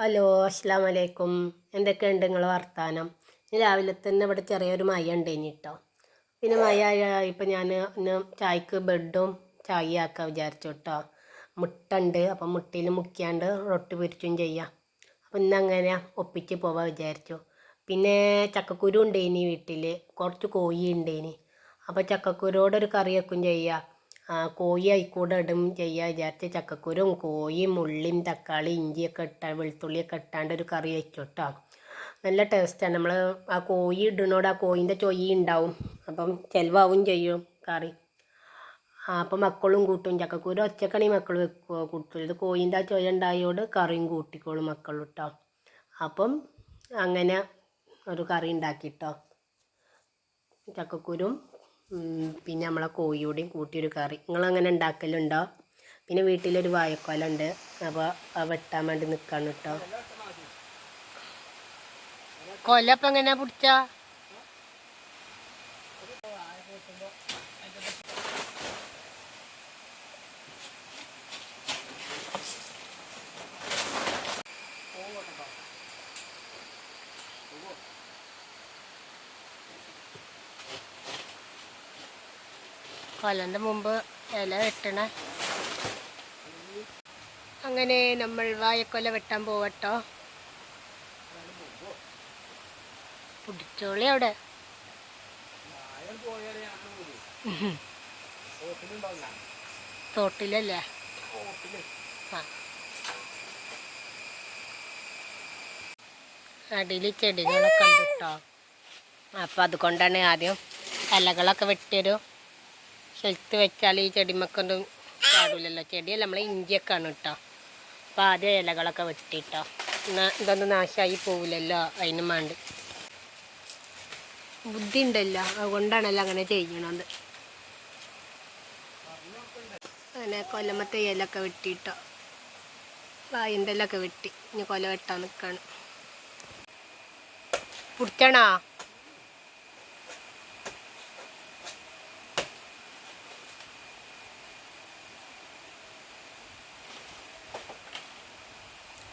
Hello അസ്സാം വലൈക്കും എന്തൊക്കെയുണ്ട് നിങ്ങൾ വർത്താനം? രാവിലെ തന്നെ ഇവിടെ ചെറിയൊരു മയ ഉണ്ടേനി കേട്ടോ പിന്നെ മയ ഇപ്പം ഞാൻ ചായക്ക് ബ്രെഡും ചായ ആക്കാൻ വിചാരിച്ചു കേട്ടോ മുട്ട ഉണ്ട് അപ്പം മുട്ടയിൽ മുക്കിയാണ്ട് റൊട്ടി പൊരിച്ചും ചെയ്യാം. അപ്പം ഇന്ന് അങ്ങനെ ഒപ്പിച്ച് പോവാൻ വിചാരിച്ചു. പിന്നെ ചക്കക്കുരു ഉണ്ടേനി വീട്ടിൽ കുറച്ച് കോഴി ഉണ്ടേനി. അപ്പോൾ ചക്കക്കുരോടൊരു കറി വെക്കും ചെയ്യാം. കോഴി ആയിക്കൂടെ ഇടും ചെയ്യുക വിചാരിച്ച് ചക്കക്കുരും കോഴിയും ഉള്ളിയും തക്കാളി ഇഞ്ചിയൊക്കെ ഇട്ട വെളുത്തുള്ളിയൊക്കെ ഇട്ടാണ്ട് ഒരു കറി വെച്ചു കേട്ടോ നല്ല ടേസ്റ്റാണ് നമ്മൾ ആ കോഴി ഇടുന്നോട് ആ കോഴിന്റെ ചൊയ്യ ഉണ്ടാവും അപ്പം ചിലവാവും ചെയ്യും കറി. അപ്പം മക്കളും കൂട്ടും. ചക്കക്കൂര ഒറ്റക്കണി മക്കൾ വെക്കുക കൂട്ടും ഇത് കോഴിന്റെ ആ ചൊയ ഉണ്ടായതുകൊണ്ട് കറിയും കൂട്ടിക്കോളും കേട്ടോ അപ്പം അങ്ങനെ ഒരു കറി ഉണ്ടാക്കിട്ടോ ചക്കക്കുരും പിന്നെ നമ്മളെ കോഴിയോടെയും കൂട്ടിയൊരു കറി. നിങ്ങളങ്ങനെ ഉണ്ടാക്കലുണ്ടോ? പിന്നെ വീട്ടിലൊരു വായക്കോലുണ്ട്. അപ്പോൾ ആ വെട്ടാൻ വേണ്ടി നിൽക്കാണ് കേട്ടോ കൊല പിടിച്ചാ എങ്ങനെയാ പിടിച്ച? കൊലന്റെ മുമ്പ് ഇല വെട്ടണ. അങ്ങനെ നമ്മൾ വായക്കൊല വെട്ടാൻ പോവട്ടോ. പിടിച്ചോളി അവിടെ. തോട്ടിലല്ലേ? ആ. അടിയിൽ ചെടികളൊക്കെ കേട്ടോ അപ്പം അതുകൊണ്ടാണ് ആദ്യം ഇലകളൊക്കെ വെട്ടിയൊരു സ്ഥലത്ത് വെച്ചാൽ ഈ ചെടിമക്കൊന്നും ചാടൂലല്ലോ. ചെടിയല്ല നമ്മളെ ഇഞ്ചിയൊക്കെയാണ് കേട്ടോ. അപ്പോൾ ആദ്യം ഇലകളൊക്കെ എന്നാൽ ഇതൊന്നും നാശമായി പോവില്ലല്ലോ അതിന് വേണ്ടി ബുദ്ധി ഉണ്ടല്ലോ അതുകൊണ്ടാണല്ലോ അങ്ങനെ ചെയ്യണത്. അങ്ങനെ കൊല്ലമത്തെ ഇലൊക്കെ വെട്ടിട്ടോ. വായന്റെ വെട്ടി. ഇനി കൊല വെട്ടാൻ നിൽക്കാണ് പിടിച്ചണോ?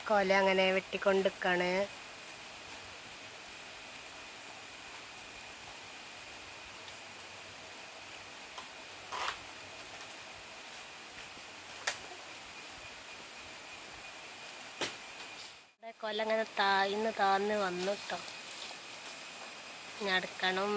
കൊല അങ്ങനെ വെട്ടിക്കൊണ്ടിരിക്കാണ് കൊല്ലങ്ങനെ താഴ്ന്ന് താന്ന് വന്നു കേട്ടോ ഇനി അടുക്കണം.